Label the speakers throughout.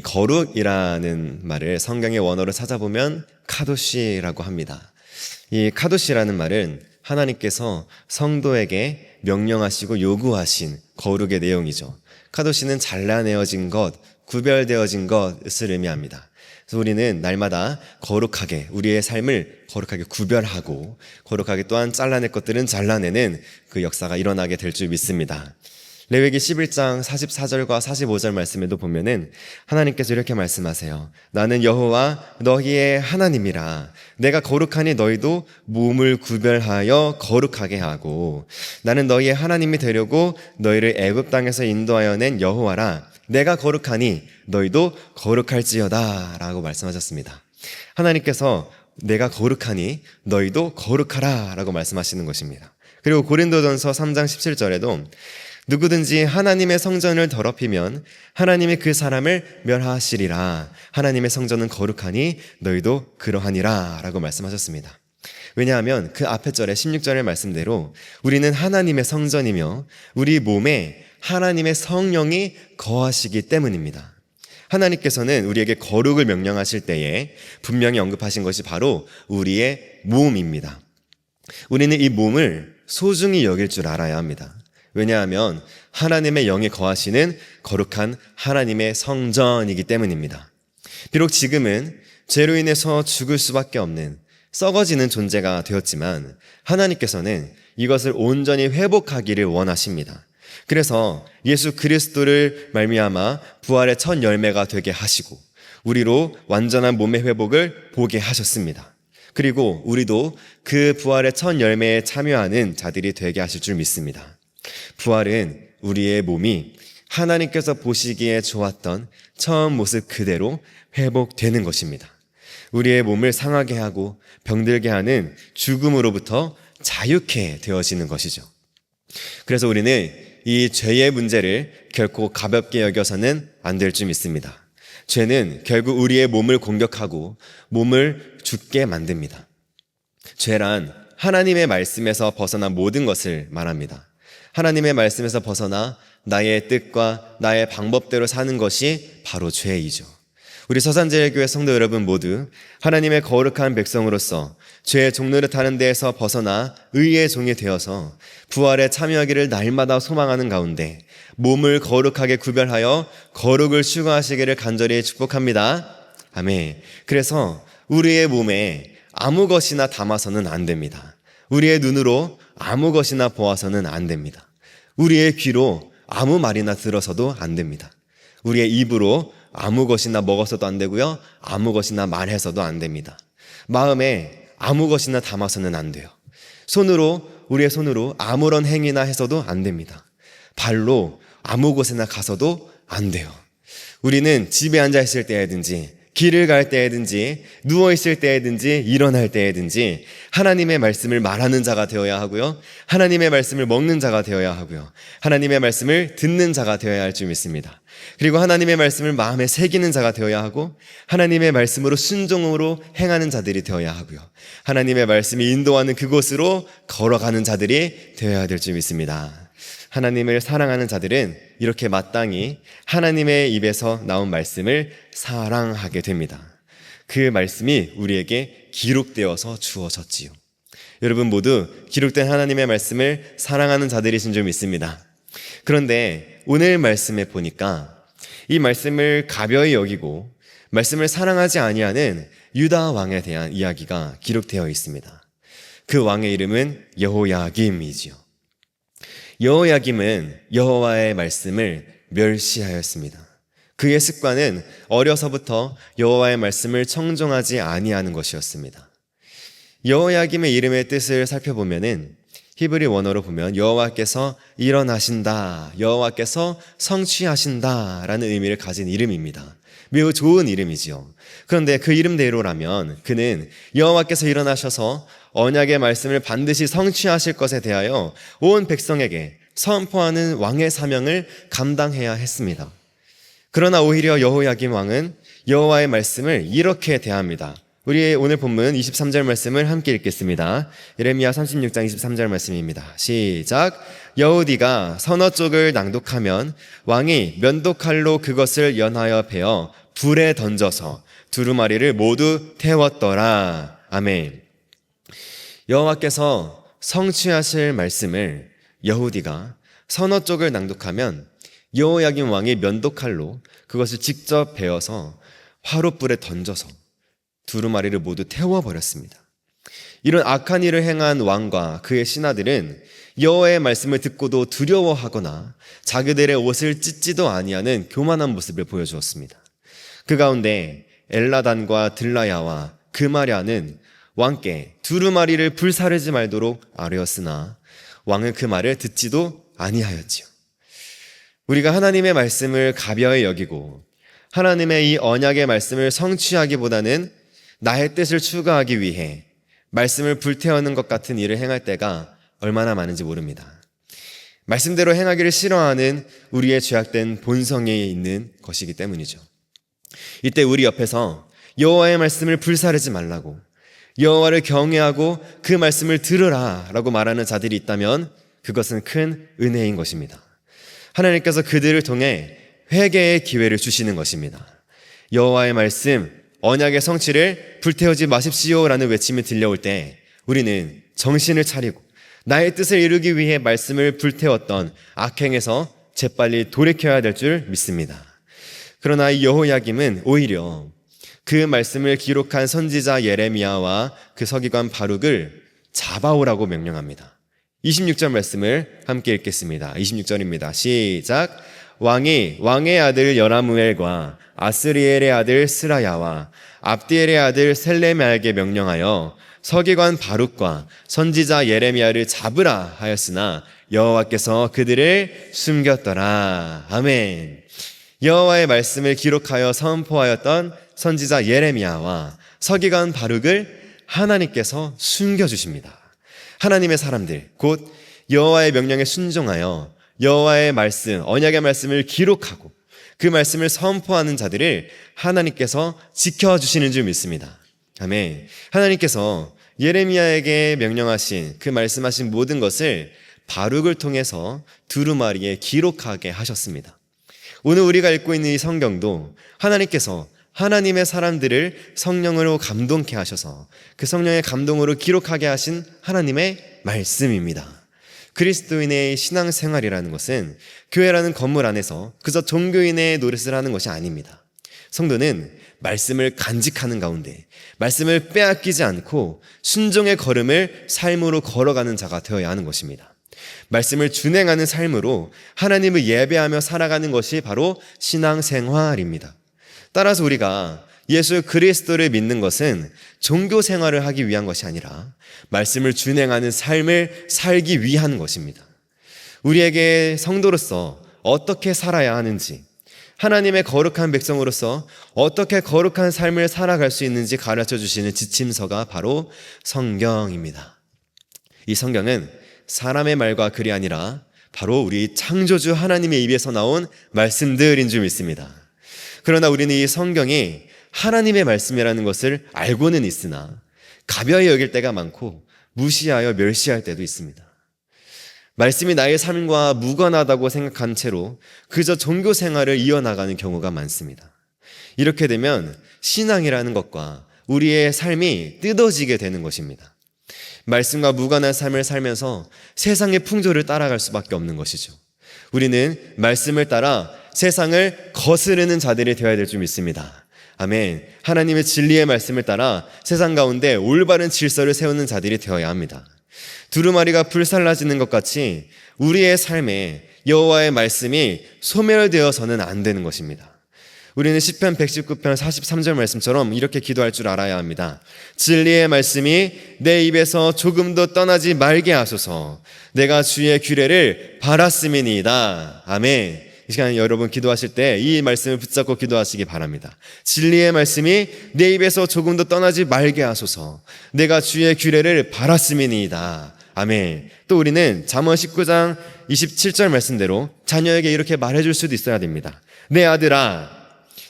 Speaker 1: 이 거룩이라는 말을 성경의 원어로 찾아보면 카도시라고 합니다. 이 카도시라는 말은 하나님께서 성도에게 명령하시고 요구하신 거룩의 내용이죠. 카도시는 잘라내어진 것, 구별되어진 것을 의미합니다. 그래서 우리는 날마다 거룩하게 우리의 삶을 거룩하게 구별하고 거룩하게 또한 잘라낼 것들은 잘라내는 그 역사가 일어나게 될 줄 믿습니다. 레위기 11장 44절과 45절 말씀에도 보면은 하나님께서 이렇게 말씀하세요. 나는 여호와 너희의 하나님이라. 내가 거룩하니 너희도 몸을 구별하여 거룩하게 하고 나는 너희의 하나님이 되려고 너희를 애굽 땅에서 인도하여 낸 여호와라. 내가 거룩하니 너희도 거룩할지어다라고 말씀하셨습니다. 하나님께서 내가 거룩하니 너희도 거룩하라라고 말씀하시는 것입니다. 그리고 고린도전서 3장 17절에도 누구든지 하나님의 성전을 더럽히면 하나님이 그 사람을 멸하시리라. 하나님의 성전은 거룩하니 너희도 그러하니라. 라고 말씀하셨습니다. 왜냐하면 그 앞에 절에 16절의 말씀대로 우리는 하나님의 성전이며 우리 몸에 하나님의 성령이 거하시기 때문입니다. 하나님께서는 우리에게 거룩을 명령하실 때에 분명히 언급하신 것이 바로 우리의 몸입니다. 우리는 이 몸을 소중히 여길 줄 알아야 합니다. 왜냐하면 하나님의 영이 거하시는 거룩한 하나님의 성전이기 때문입니다. 비록 지금은 죄로 인해서 죽을 수밖에 없는 썩어지는 존재가 되었지만 하나님께서는 이것을 온전히 회복하기를 원하십니다. 그래서 예수 그리스도를 말미암아 부활의 첫 열매가 되게 하시고 우리로 완전한 몸의 회복을 보게 하셨습니다. 그리고 우리도 그 부활의 첫 열매에 참여하는 자들이 되게 하실 줄 믿습니다. 부활은 우리의 몸이 하나님께서 보시기에 좋았던 처음 모습 그대로 회복되는 것입니다. 우리의 몸을 상하게 하고 병들게 하는 죽음으로부터 자유케 되어지는 것이죠. 그래서 우리는 이 죄의 문제를 결코 가볍게 여겨서는 안 될 줄 믿습니다. 죄는 결국 우리의 몸을 공격하고 몸을 죽게 만듭니다. 죄란 하나님의 말씀에서 벗어난 모든 것을 말합니다. 하나님의 말씀에서 벗어나 나의 뜻과 나의 방법대로 사는 것이 바로 죄이죠. 우리 서산제일교회 성도 여러분 모두 하나님의 거룩한 백성으로서 죄의 종로를 타는 데에서 벗어나 의의 종이 되어서 부활에 참여하기를 날마다 소망하는 가운데 몸을 거룩하게 구별하여 거룩을 추구하시기를 간절히 축복합니다. 아멘. 그래서 우리의 몸에 아무 것이나 담아서는 안 됩니다. 우리의 눈으로 아무 것이나 보아서는 안 됩니다. 우리의 귀로 아무 말이나 들어서도 안 됩니다. 우리의 입으로 아무 것이나 먹어서도 안 되고요. 아무 것이나 말해서도 안 됩니다. 마음에 아무 것이나 담아서는 안 돼요. 손으로, 우리의 손으로 아무런 행위나 해서도 안 됩니다. 발로 아무 곳에나 가서도 안 돼요. 우리는 집에 앉아 있을 때든지 길을 갈 때에든지 누워 있을 때에든지 일어날 때에든지 하나님의 말씀을 말하는 자가 되어야 하고요. 하나님의 말씀을 먹는 자가 되어야 하고요. 하나님의 말씀을 듣는 자가 되어야 할 줄 믿습니다. 그리고 하나님의 말씀을 마음에 새기는 자가 되어야 하고 하나님의 말씀으로 순종으로 행하는 자들이 되어야 하고요. 하나님의 말씀이 인도하는 그곳으로 걸어가는 자들이 되어야 될 줄 믿습니다. 하나님을 사랑하는 자들은 이렇게 마땅히 하나님의 입에서 나온 말씀을 사랑하게 됩니다. 그 말씀이 우리에게 기록되어서 주어졌지요. 여러분 모두 기록된 하나님의 말씀을 사랑하는 자들이신 줄 믿습니다. 그런데 오늘 말씀에 보니까 이 말씀을 가벼이 여기고 말씀을 사랑하지 아니하는 유다 왕에 대한 이야기가 기록되어 있습니다. 그 왕의 이름은 여호야김이지요. 여호야김은 여호와의 말씀을 멸시하였습니다. 그의 습관은 어려서부터 여호와의 말씀을 청종하지 아니하는 것이었습니다. 여호야김의 이름의 뜻을 살펴보면은 히브리 원어로 보면 여호와께서 일어나신다, 여호와께서 성취하신다라는 의미를 가진 이름입니다. 매우 좋은 이름이지요. 그런데 그 이름대로라면 그는 여호와께서 일어나셔서 언약의 말씀을 반드시 성취하실 것에 대하여 온 백성에게 선포하는 왕의 사명을 감당해야 했습니다. 그러나 오히려 여호야김 왕은 여호와의 말씀을 이렇게 대합니다. 우리의 오늘 본문 23절 말씀을 함께 읽겠습니다. 예레미야 36장 23절 말씀입니다. 시작. 여우디가 선어 쪽을 낭독하면 왕이 면도칼로 그것을 연하여 베어 불에 던져서 두루마리를 모두 태웠더라. 아멘. 여호와께서 성취하실 말씀을 여후디가 선어 쪽을 낭독하면 여호야긴 왕이 면도칼로 그것을 직접 베어서 화롯불에 던져서 두루마리를 모두 태워버렸습니다. 이런 악한 일을 행한 왕과 그의 신하들은 여호와의 말씀을 듣고도 두려워하거나 자기들의 옷을 찢지도 아니하는 교만한 모습을 보여주었습니다. 그 가운데 엘라단과 들라야와 그마랴는 왕께 두루마리를 불사르지 말도록 아뢰었으나 왕은 그 말을 듣지도 아니하였지요. 우리가 하나님의 말씀을 가벼이 여기고 하나님의 이 언약의 말씀을 성취하기보다는 나의 뜻을 추구하기 위해 말씀을 불태우는 것 같은 일을 행할 때가 얼마나 많은지 모릅니다. 말씀대로 행하기를 싫어하는 우리의 죄악된 본성에 있는 것이기 때문이죠. 이때 우리 옆에서 여호와의 말씀을 불사르지 말라고 여호와를 경외하고 그 말씀을 들으라라고 말하는 자들이 있다면 그것은 큰 은혜인 것입니다. 하나님께서 그들을 통해 회개의 기회를 주시는 것입니다. 여호와의 말씀, 언약의 성취를 불태우지 마십시오라는 외침이 들려올 때 우리는 정신을 차리고 나의 뜻을 이루기 위해 말씀을 불태웠던 악행에서 재빨리 돌이켜야 될 줄 믿습니다. 그러나 이 여호야김은 오히려 그 말씀을 기록한 선지자 예레미야와 그 서기관 바룩을 잡아오라고 명령합니다. 26절 말씀을 함께 읽겠습니다. 26절입니다. 시작. 왕이 왕의 아들 여라무엘과 아스리엘의 아들 스라야와 압디엘의 아들 셀레메에게 명령하여 서기관 바룩과 선지자 예레미야를 잡으라 하였으나 여호와께서 그들을 숨겼더라. 아멘. 여호와의 말씀을 기록하여 선포하였던 선지자 예레미야와 서기관 바룩을 하나님께서 숨겨 주십니다. 하나님의 사람들 곧 여호와의 명령에 순종하여 여호와의 말씀, 언약의 말씀을 기록하고 그 말씀을 선포하는 자들을 하나님께서 지켜 주시는 줄 믿습니다. 아멘. 하나님께서 예레미야에게 명령하신 그 말씀하신 모든 것을 바룩을 통해서 두루마리에 기록하게 하셨습니다. 오늘 우리가 읽고 있는 이 성경도 하나님께서 하나님의 사람들을 성령으로 감동케 하셔서 그 성령의 감동으로 기록하게 하신 하나님의 말씀입니다. 그리스도인의 신앙생활이라는 것은 교회라는 건물 안에서 그저 종교인의 노릇을 하는 것이 아닙니다. 성도는 말씀을 간직하는 가운데 말씀을 빼앗기지 않고 순종의 걸음을 삶으로 걸어가는 자가 되어야 하는 것입니다. 말씀을 준행하는 삶으로 하나님을 예배하며 살아가는 것이 바로 신앙생활입니다. 따라서 우리가 예수 그리스도를 믿는 것은 종교 생활을 하기 위한 것이 아니라 말씀을 준행하는 삶을 살기 위한 것입니다. 우리에게 성도로서 어떻게 살아야 하는지, 하나님의 거룩한 백성으로서 어떻게 거룩한 삶을 살아갈 수 있는지 가르쳐 주시는 지침서가 바로 성경입니다. 이 성경은 사람의 말과 글이 아니라 바로 우리 창조주 하나님의 입에서 나온 말씀들인 줄 믿습니다. 그러나 우리는 이 성경이 하나님의 말씀이라는 것을 알고는 있으나 가벼이 여길 때가 많고 무시하여 멸시할 때도 있습니다. 말씀이 나의 삶과 무관하다고 생각한 채로 그저 종교 생활을 이어나가는 경우가 많습니다. 이렇게 되면 신앙이라는 것과 우리의 삶이 뜯어지게 되는 것입니다. 말씀과 무관한 삶을 살면서 세상의 풍조를 따라갈 수밖에 없는 것이죠. 우리는 말씀을 따라 세상을 거스르는 자들이 되어야 될 줄 믿습니다. 아멘. 하나님의 진리의 말씀을 따라 세상 가운데 올바른 질서를 세우는 자들이 되어야 합니다. 두루마리가 불살라지는 것 같이 우리의 삶에 여호와의 말씀이 소멸되어서는 안 되는 것입니다. 우리는 시편 119편 43절 말씀처럼 이렇게 기도할 줄 알아야 합니다. 진리의 말씀이 내 입에서 조금도 떠나지 말게 하소서. 내가 주의 규례를 바랐음이니이다. 아멘. 이 시간에 여러분 기도하실 때 이 말씀을 붙잡고 기도하시기 바랍니다. 진리의 말씀이 내 입에서 조금도 떠나지 말게 하소서. 내가 주의 규례를 바랐음이니이다. 아멘. 또 우리는 잠언 19장 27절 말씀대로 자녀에게 이렇게 말해 줄 수도 있어야 됩니다. 내 아들아,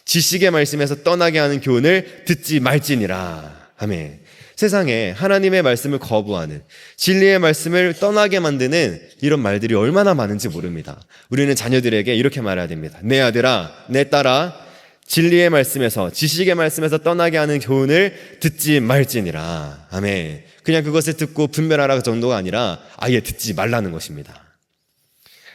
Speaker 1: 지식의 말씀에서 떠나게 하는 교훈을 듣지 말지니라. 아멘. 세상에 하나님의 말씀을 거부하는 진리의 말씀을 떠나게 만드는 이런 말들이 얼마나 많은지 모릅니다. 우리는 자녀들에게 이렇게 말해야 됩니다. 내 아들아, 내 딸아, 진리의 말씀에서 지식의 말씀에서 떠나게 하는 교훈을 듣지 말지니라. 아멘. 그냥 그것을 듣고 분별하라 정도가 아니라 아예 듣지 말라는 것입니다.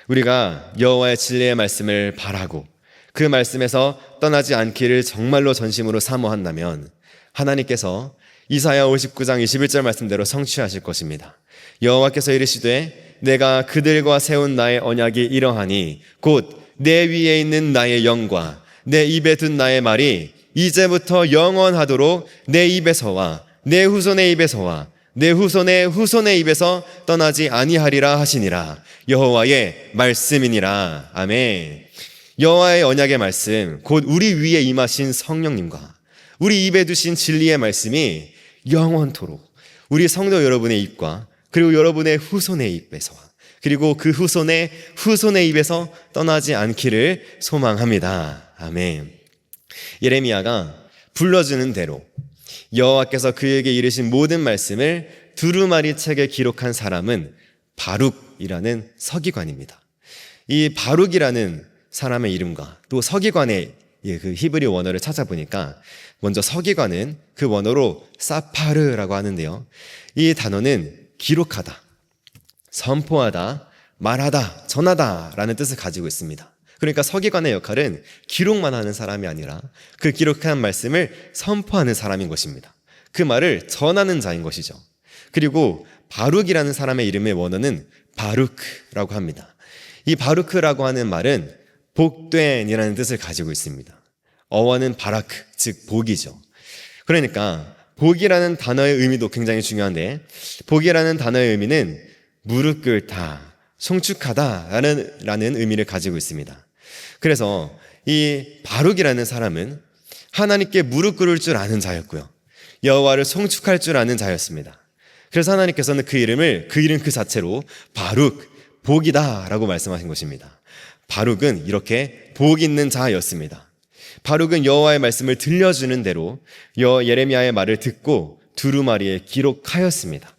Speaker 1: 우리가 여호와의 진리의 말씀을 바라고 그 말씀에서 떠나지 않기를 정말로 전심으로 사모한다면 하나님께서 이사야 59장 21절 말씀대로 성취하실 것입니다. 여호와께서 이르시되 내가 그들과 세운 나의 언약이 이러하니 곧 내 위에 있는 나의 영과 내 입에 둔 나의 말이 이제부터 영원하도록 내 입에서와 내 후손의 입에서와 내 후손의 후손의 입에서 떠나지 아니하리라 하시니라. 여호와의 말씀이니라. 아멘. 여호와의 언약의 말씀 곧 우리 위에 임하신 성령님과 우리 입에 두신 진리의 말씀이 영원토록 우리 성도 여러분의 입과 그리고 여러분의 후손의 입에서와 그리고 그 후손의 후손의 입에서 떠나지 않기를 소망합니다. 아멘. 예레미야가 불러주는 대로 여호와께서 그에게 이르신 모든 말씀을 두루마리 책에 기록한 사람은 바룩이라는 서기관입니다. 이 바룩이라는 사람의 이름과 또 서기관의 예, 그 히브리 원어를 찾아보니까 먼저 서기관은 그 원어로 사파르라고 하는데요. 이 단어는 기록하다, 선포하다, 말하다, 전하다라는 뜻을 가지고 있습니다. 그러니까 서기관의 역할은 기록만 하는 사람이 아니라 그 기록한 말씀을 선포하는 사람인 것입니다. 그 말을 전하는 자인 것이죠. 그리고 바룩이라는 사람의 이름의 원어는 바루크라고 합니다. 이 바루크라고 하는 말은 복된이라는 뜻을 가지고 있습니다. 어원은 바라크, 즉 복이죠. 그러니까 복이라는 단어의 의미도 굉장히 중요한데 복이라는 단어의 의미는 무릎 꿇다, 송축하다라는 라는 의미를 가지고 있습니다. 그래서 이 바룩이라는 사람은 하나님께 무릎 꿇을 줄 아는 자였고요. 여호와를 송축할 줄 아는 자였습니다. 그래서 하나님께서는 그 이름을 그 이름 그 자체로 바룩 복이다라고 말씀하신 것입니다. 바룩은 이렇게 복 있는 자였습니다. 바룩은 여호와의 말씀을 들려주는 대로 여 예레미야의 말을 듣고 두루마리에 기록하였습니다.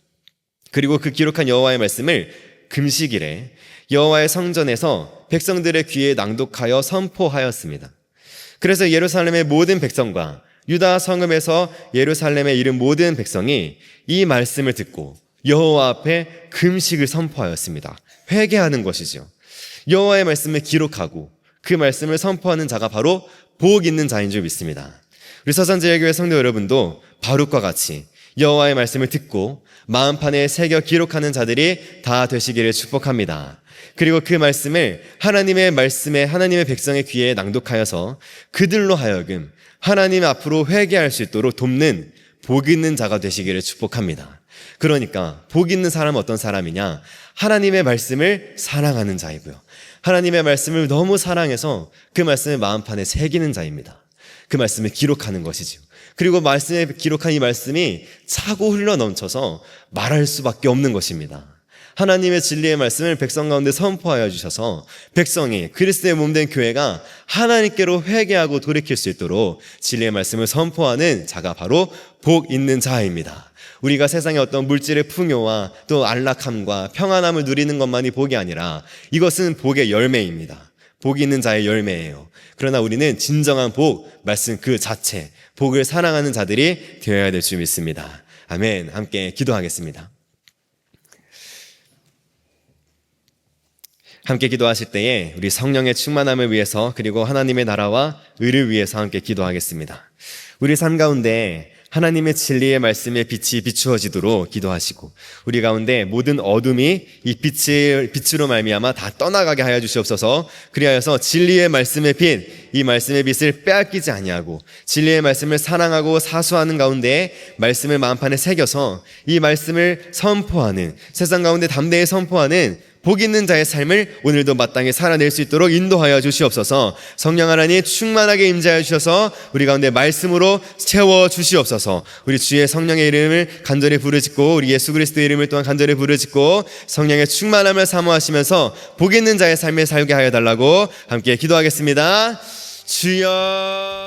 Speaker 1: 그리고 그 기록한 여호와의 말씀을 금식일에 여호와의 성전에서 백성들의 귀에 낭독하여 선포하였습니다. 그래서 예루살렘의 모든 백성과 유다 성읍에서 예루살렘에 이른 모든 백성이 이 말씀을 듣고 여호와 앞에 금식을 선포하였습니다. 회개하는 것이죠. 여호와의 말씀을 기록하고 그 말씀을 선포하는 자가 바로 복 있는 자인 줄 믿습니다. 우리 서산제일교회 성도 여러분도 바룩과 같이 여호와의 말씀을 듣고 마음판에 새겨 기록하는 자들이 다 되시기를 축복합니다. 그리고 그 말씀을 하나님의 말씀에 하나님의 백성의 귀에 낭독하여서 그들로 하여금 하나님 앞으로 회개할 수 있도록 돕는 복 있는 자가 되시기를 축복합니다. 그러니까 복 있는 사람은 어떤 사람이냐? 하나님의 말씀을 사랑하는 자이고요. 하나님의 말씀을 너무 사랑해서 그 말씀을 마음판에 새기는 자입니다. 그 말씀을 기록하는 것이죠. 그리고 말씀에 기록한 이 말씀이 차고 흘러 넘쳐서 말할 수밖에 없는 것입니다. 하나님의 진리의 말씀을 백성 가운데 선포하여 주셔서 백성이 그리스도의 몸된 교회가 하나님께로 회개하고 돌이킬 수 있도록 진리의 말씀을 선포하는 자가 바로 복 있는 자입니다. 우리가 세상의 어떤 물질의 풍요와 또 안락함과 평안함을 누리는 것만이 복이 아니라 이것은 복의 열매입니다. 복이 있는 자의 열매예요. 그러나 우리는 진정한 복, 말씀 그 자체, 복을 사랑하는 자들이 되어야 될 줄 믿습니다. 아멘. 함께 기도하겠습니다. 함께 기도하실 때에 우리 성령의 충만함을 위해서 그리고 하나님의 나라와 의를 위해서 함께 기도하겠습니다. 우리 삶 가운데 하나님의 진리의 말씀에 빛이 비추어지도록 기도하시고 우리 가운데 모든 어둠이 이 빛을 빛으로 말미암아 다 떠나가게 하여 주시옵소서. 그리하여서 진리의 말씀의 빛, 이 말씀의 빛을 빼앗기지 아니하고 진리의 말씀을 사랑하고 사수하는 가운데 말씀을 마음판에 새겨서 이 말씀을 선포하는 세상 가운데 담대히 선포하는 복 있는 자의 삶을 오늘도 마땅히 살아낼 수 있도록 인도하여 주시옵소서. 성령 하나님 충만하게 임재하여 주셔서 우리 가운데 말씀으로 채워 주시옵소서. 우리 주의 성령의 이름을 간절히 부르짖고 우리 예수 그리스도의 이름을 또한 간절히 부르짖고 성령의 충만함을 사모하시면서 복 있는 자의 삶을 살게 하여 달라고 함께 기도하겠습니다. 주여